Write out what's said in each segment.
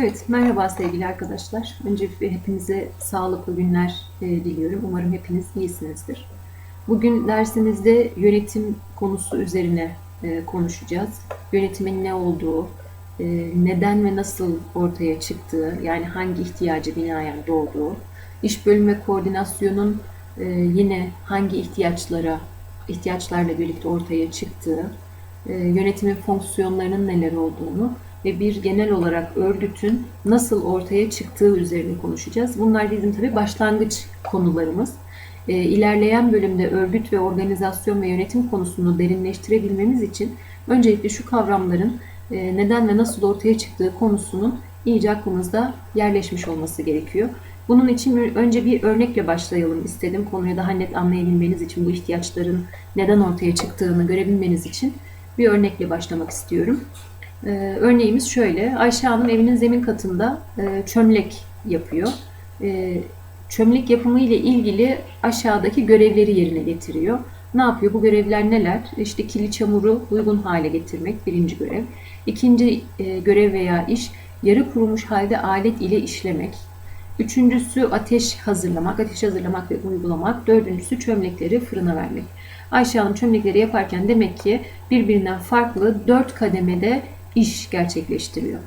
Evet, merhaba sevgili arkadaşlar. Öncelikle hepinize sağlıklı günler e, diliyorum. Umarım hepiniz iyisinizdir. Bugün dersimizde yönetim konusu üzerine e, konuşacağız. Yönetimin ne olduğu, e, neden ve nasıl ortaya çıktığı, yani hangi ihtiyacı binaen doğduğu, iş bölümü ve koordinasyonun yine hangi ihtiyaçlara, ihtiyaçlarla birlikte ortaya çıktığı, yönetimin fonksiyonlarının neler olduğunu ve bir genel olarak örgütün nasıl ortaya çıktığı üzerine konuşacağız. Bunlar bizim tabii başlangıç konularımız. E, ilerleyen bölümde örgüt ve organizasyon ve yönetim konusunu derinleştirebilmemiz için öncelikle şu kavramların e, neden ve nasıl ortaya çıktığı konusunun iyice aklımızda yerleşmiş olması gerekiyor. Bunun için önce bir örnekle başlayalım istedim. Konuyu daha net anlayabilmeniz için, bu ihtiyaçların neden ortaya çıktığını görebilmeniz için bir örnekle başlamak istiyorum. Ee, örneğimiz şöyle. Ayşe Hanım evinin zemin katında e, çömlek yapıyor. E, çömlek yapımı ile ilgili aşağıdaki görevleri yerine getiriyor. Ne yapıyor? Bu görevler neler? İşte kirli çamuru uygun hale getirmek birinci görev. İkinci e, görev veya iş yarı kurumuş halde alet ile işlemek. Üçüncüsü ateş hazırlamak, ateş hazırlamak ve uygulamak. Dördüncüsü çömlekleri fırına vermek. Ayşe Hanım çömlekleri yaparken demek ki birbirinden farklı dört kademede iş gerçekleştiriyor.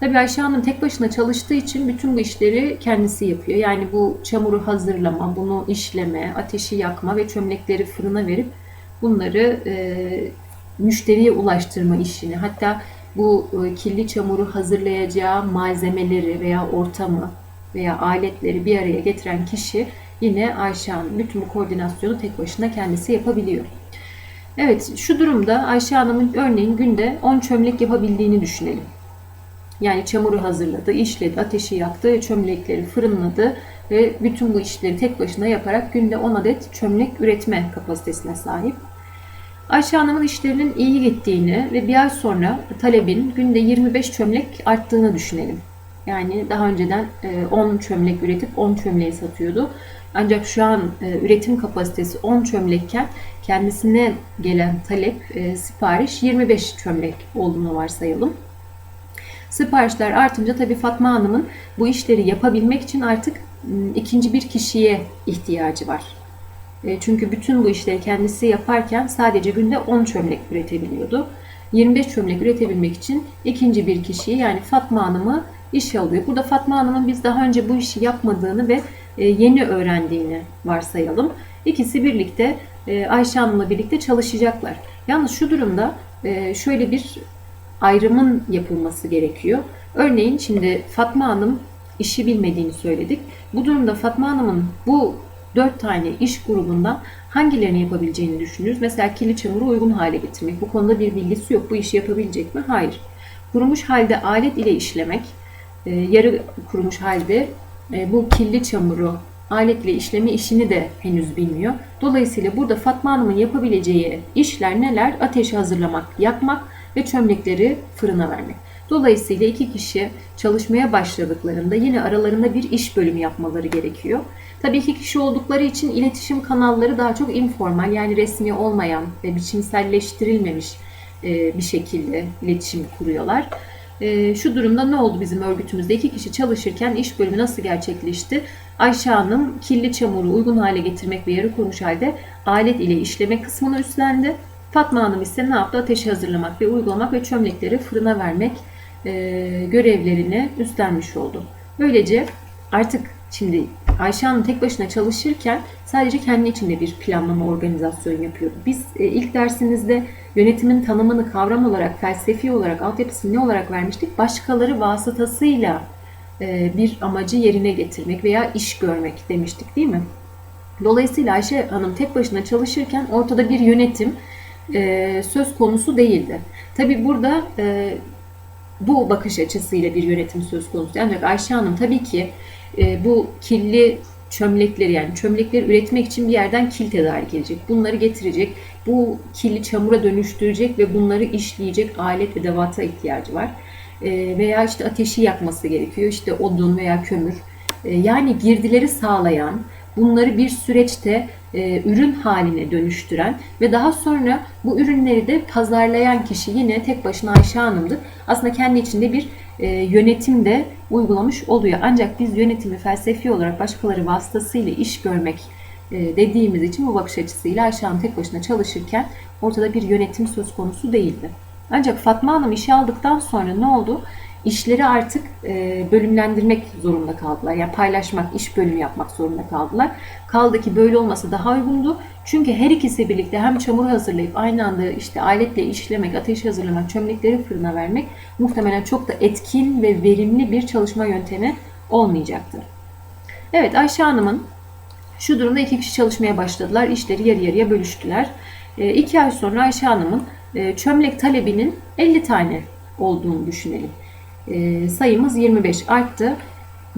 Tabii Ayşe Hanım tek başına çalıştığı için bütün bu işleri kendisi yapıyor. Yani bu çamuru hazırlama, bunu işleme, ateşi yakma ve çömlekleri fırına verip bunları e, müşteriye ulaştırma işini. Hatta bu e, kirli çamuru hazırlayacağı malzemeleri veya ortamı veya aletleri bir araya getiren kişi yine Ayşe Hanım. Bütün bu koordinasyonu tek başına kendisi yapabiliyor. Evet şu durumda Ayşe Hanım'ın örneğin günde 10 çömlek yapabildiğini düşünelim. Yani çamuru hazırladı, işledi, ateşi yaktı, çömlekleri fırınladı ve bütün bu işleri tek başına yaparak günde 10 adet çömlek üretme kapasitesine sahip. Ayşe Hanım'ın işlerinin iyi gittiğini ve bir ay sonra talebin günde 25 çömlek arttığını düşünelim. Yani daha önceden 10 çömlek üretip 10 çömleği satıyordu. Ancak şu an e, üretim kapasitesi 10 çömlekken kendisine gelen talep e, sipariş 25 çömlek olduğunu varsayalım. Siparişler artınca tabii Fatma Hanım'ın bu işleri yapabilmek için artık ikinci bir kişiye ihtiyacı var. E, çünkü bütün bu işleri kendisi yaparken sadece günde 10 çömlek üretebiliyordu. 25 çömlek üretebilmek için ikinci bir kişiyi yani Fatma Hanım'ı işe alıyor. Burada Fatma Hanım'ın biz daha önce bu işi yapmadığını ve yeni öğrendiğini varsayalım. İkisi birlikte e, Ayşe Hanım'la birlikte çalışacaklar. Yalnız şu durumda e, şöyle bir ayrımın yapılması gerekiyor. Örneğin şimdi Fatma Hanım işi bilmediğini söyledik. Bu durumda Fatma Hanım'ın bu dört tane iş grubundan hangilerini yapabileceğini düşünürüz. Mesela kirli çamuru uygun hale getirmek. Bu konuda bir bilgisi yok. Bu işi yapabilecek mi? Hayır. Kurumuş halde alet ile işlemek, yarı kurumuş halde e, bu kirli çamuru aletle işleme işini de henüz bilmiyor. Dolayısıyla burada Fatma Hanım'ın yapabileceği işler neler? Ateşi hazırlamak, yakmak ve çömlekleri fırına vermek. Dolayısıyla iki kişi çalışmaya başladıklarında yine aralarında bir iş bölümü yapmaları gerekiyor. Tabii iki kişi oldukları için iletişim kanalları daha çok informal yani resmi olmayan ve biçimselleştirilmemiş e, bir şekilde iletişim kuruyorlar. E, şu durumda ne oldu bizim örgütümüzde? İki kişi çalışırken iş bölümü nasıl gerçekleşti? Ayşe Hanım kirli çamuru uygun hale getirmek ve yarı kurmuş halde alet ile işleme kısmını üstlendi. Fatma Hanım ise ne yaptı? Ateşi hazırlamak ve uygulamak ve çömlekleri fırına vermek e, görevlerini üstlenmiş oldu. Böylece artık şimdi Ayşe Hanım tek başına çalışırken sadece kendi içinde bir planlama organizasyon yapıyordu. Biz e, ilk dersimizde yönetimin tanımını kavram olarak, felsefi olarak, altyapısını ne olarak vermiştik? Başkaları vasıtasıyla e, bir amacı yerine getirmek veya iş görmek demiştik değil mi? Dolayısıyla Ayşe Hanım tek başına çalışırken ortada bir yönetim e, söz konusu değildi. Tabi burada bu bakış açısıyla bir yönetim söz konusu. Ancak Ayşe Hanım tabii ki e, bu kirli çömlekleri yani çömlekleri üretmek için bir yerden kil tedarik edecek. Bunları getirecek. Bu kirli çamura dönüştürecek ve bunları işleyecek alet edevata ihtiyacı var. E, veya işte ateşi yakması gerekiyor. İşte odun veya kömür. E, yani girdileri sağlayan, bunları bir süreçte e, ürün haline dönüştüren ve daha sonra bu ürünleri de pazarlayan kişi yine tek başına Ayşe Hanım'dır. Aslında kendi içinde bir e, yönetim de uygulamış oluyor. Ancak biz yönetimi felsefi olarak başkaları vasıtasıyla iş görmek e, dediğimiz için bu bakış açısıyla Ayşe Hanım tek başına çalışırken ortada bir yönetim söz konusu değildi. Ancak Fatma Hanım işe aldıktan sonra ne oldu? İşleri artık e, bölümlendirmek zorunda kaldılar. Yani paylaşmak, iş bölümü yapmak zorunda kaldılar. Kaldı ki böyle olması daha uygundu. Çünkü her ikisi birlikte hem çamur hazırlayıp aynı anda işte aletle işlemek, ateş hazırlamak, çömlekleri fırına vermek muhtemelen çok da etkin ve verimli bir çalışma yöntemi olmayacaktır. Evet Ayşe Hanım'ın şu durumda iki kişi çalışmaya başladılar. İşleri yarı yarıya bölüştüler. E, iki ay sonra Ayşe Hanım'ın e, çömlek talebinin 50 tane olduğunu düşünelim. E, sayımız 25 arttı.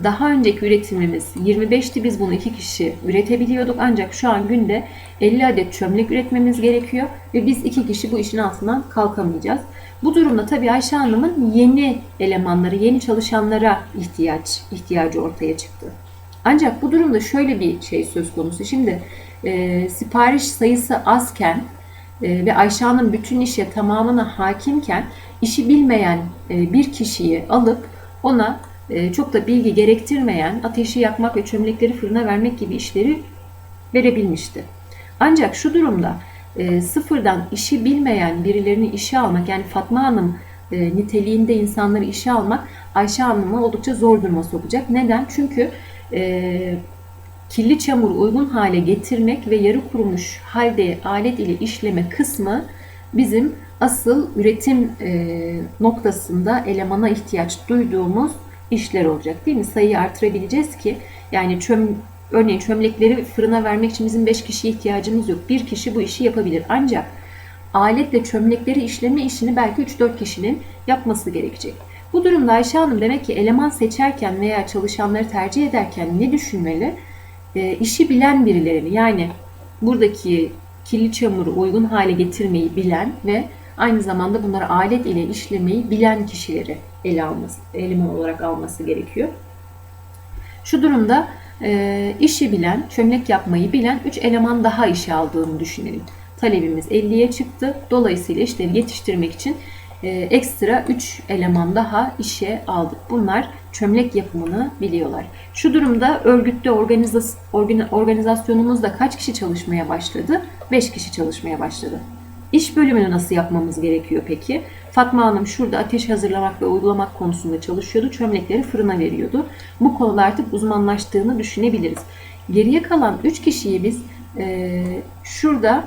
Daha önceki üretimimiz 25'ti. Biz bunu iki kişi üretebiliyorduk. Ancak şu an günde 50 adet çömlek üretmemiz gerekiyor. Ve biz iki kişi bu işin altından kalkamayacağız. Bu durumda tabii Ayşe Hanım'ın yeni elemanları, yeni çalışanlara ihtiyaç ihtiyacı ortaya çıktı. Ancak bu durumda şöyle bir şey söz konusu. Şimdi e, sipariş sayısı azken ve Ayşe Hanım bütün işe tamamına hakimken işi bilmeyen e, bir kişiyi alıp ona e, çok da bilgi gerektirmeyen ateşi yakmak ve çömlekleri fırına vermek gibi işleri verebilmişti. Ancak şu durumda e, sıfırdan işi bilmeyen birilerini işe almak yani Fatma Hanım niteliğinde insanları işe almak Ayşe Hanım'ı oldukça zor duruma sokacak. Neden? Çünkü kirli çamuru uygun hale getirmek ve yarı kurumuş halde alet ile işleme kısmı bizim asıl üretim e, noktasında elemana ihtiyaç duyduğumuz işler olacak değil mi? Sayıyı artırabileceğiz ki yani çöm, örneğin çömlekleri fırına vermek için bizim 5 kişiye ihtiyacımız yok. Bir kişi bu işi yapabilir. Ancak aletle çömlekleri işleme işini belki 3-4 kişinin yapması gerekecek. Bu durumda Ayşe Hanım demek ki eleman seçerken veya çalışanları tercih ederken ne düşünmeli? E, işi bilen birilerini yani buradaki kirli çamuru uygun hale getirmeyi bilen ve aynı zamanda bunları alet ile işlemeyi bilen kişileri ele alması, eleman olarak alması gerekiyor. Şu durumda e, işi bilen, çömlek yapmayı bilen 3 eleman daha işe aldığını düşünelim. Talebimiz 50'ye çıktı. Dolayısıyla işleri yetiştirmek için e, ekstra 3 eleman daha işe aldık. Bunlar çömlek yapımını biliyorlar. Şu durumda örgütte organizas organizasyonumuzda kaç kişi çalışmaya başladı? 5 kişi çalışmaya başladı. İş bölümünü nasıl yapmamız gerekiyor peki? Fatma Hanım şurada ateş hazırlamak ve uygulamak konusunda çalışıyordu. Çömlekleri fırına veriyordu. Bu konuda artık uzmanlaştığını düşünebiliriz. Geriye kalan 3 kişiyi biz e, şurada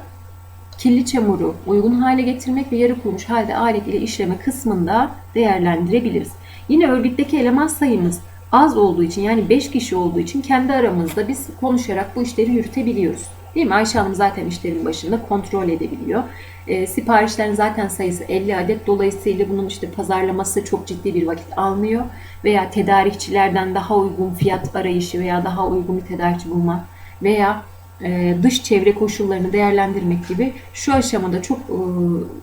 kirli çamuru uygun hale getirmek ve yarı kurumuş halde alet ile işleme kısmında değerlendirebiliriz. Yine örgütteki eleman sayımız az olduğu için yani 5 kişi olduğu için kendi aramızda biz konuşarak bu işleri yürütebiliyoruz. Değil mi? Ayşe Hanım zaten işlerin başında kontrol edebiliyor. E, siparişlerin zaten sayısı 50 adet. Dolayısıyla bunun işte pazarlaması çok ciddi bir vakit almıyor. Veya tedarikçilerden daha uygun fiyat arayışı veya daha uygun bir tedarikçi bulmak veya dış çevre koşullarını değerlendirmek gibi şu aşamada çok e,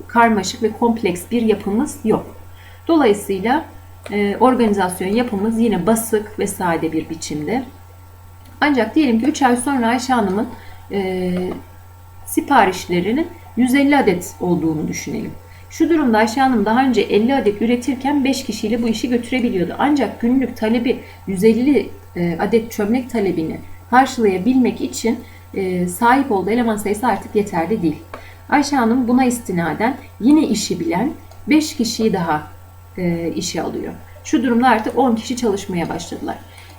karmaşık ve kompleks bir yapımız yok. Dolayısıyla e, organizasyon yapımız yine basık ve sade bir biçimde. Ancak diyelim ki 3 ay sonra Ayşe Hanım'ın siparişlerinin 150 adet olduğunu düşünelim. Şu durumda Ayşe Hanım daha önce 50 adet üretirken 5 kişiyle bu işi götürebiliyordu. Ancak günlük talebi 150 adet çömlek talebini karşılayabilmek için e, sahip olduğu eleman sayısı artık yeterli değil. Ayşe Hanım buna istinaden yine işi bilen 5 kişiyi daha e, işe alıyor. Şu durumda artık 10 kişi çalışmaya başladılar.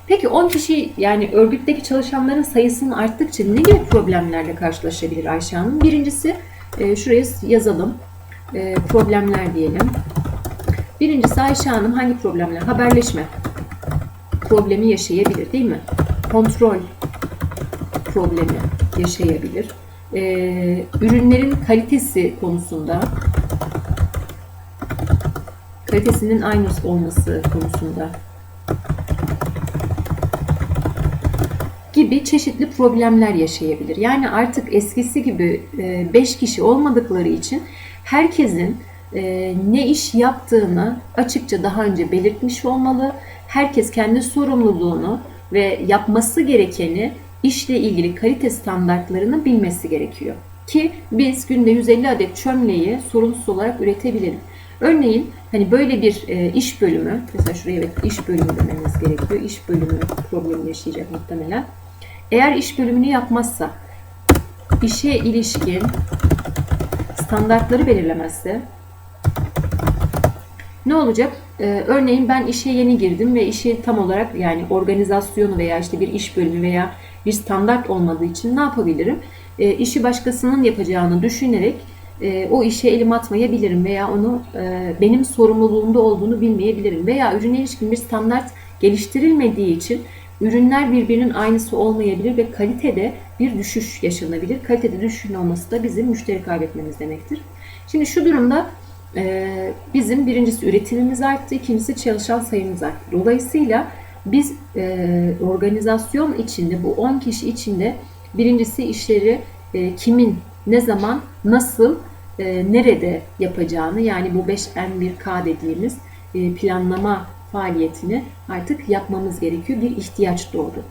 Peki 10 kişi yani örgütteki çalışanların sayısının arttıkça ne gibi problemlerle karşılaşabilir Ayşe Hanım? Birincisi e, şuraya yazalım. E, problemler diyelim. Birincisi Ayşe Hanım hangi problemler? Haberleşme problemi yaşayabilir değil mi? Kontrol problemi yaşayabilir. Ee, ürünlerin kalitesi konusunda kalitesinin aynı olması konusunda gibi çeşitli problemler yaşayabilir. Yani artık eskisi gibi 5 e, kişi olmadıkları için herkesin e, ne iş yaptığını açıkça daha önce belirtmiş olmalı. Herkes kendi sorumluluğunu ve yapması gerekeni işle ilgili kalite standartlarını bilmesi gerekiyor. Ki biz günde 150 adet çömleği sorunsuz olarak üretebilelim. Örneğin hani böyle bir e, iş bölümü, mesela şuraya evet iş bölümü dememiz gerekiyor. İş bölümü problemi yaşayacak muhtemelen. Eğer iş bölümünü yapmazsa, işe ilişkin standartları belirlemezse ne olacak? Ee, örneğin ben işe yeni girdim ve işi tam olarak yani organizasyonu veya işte bir iş bölümü veya bir standart olmadığı için ne yapabilirim? Ee, işi başkasının yapacağını düşünerek e, o işe elim atmayabilirim veya onu e, benim sorumluluğumda olduğunu bilmeyebilirim veya ürüne ilişkin bir standart geliştirilmediği için ürünler birbirinin aynısı olmayabilir ve kalitede bir düşüş yaşanabilir. Kalitede düşüşün olması da bizim müşteri kaybetmemiz demektir. Şimdi şu durumda e, bizim birincisi üretimimiz arttı, ikincisi çalışan sayımız arttı. Dolayısıyla biz e, organizasyon içinde, bu 10 kişi içinde birincisi işleri e, kimin, ne zaman, nasıl, e, nerede yapacağını yani bu 5M1K dediğimiz e, planlama faaliyetini artık yapmamız gerekiyor. Bir ihtiyaç doğdu.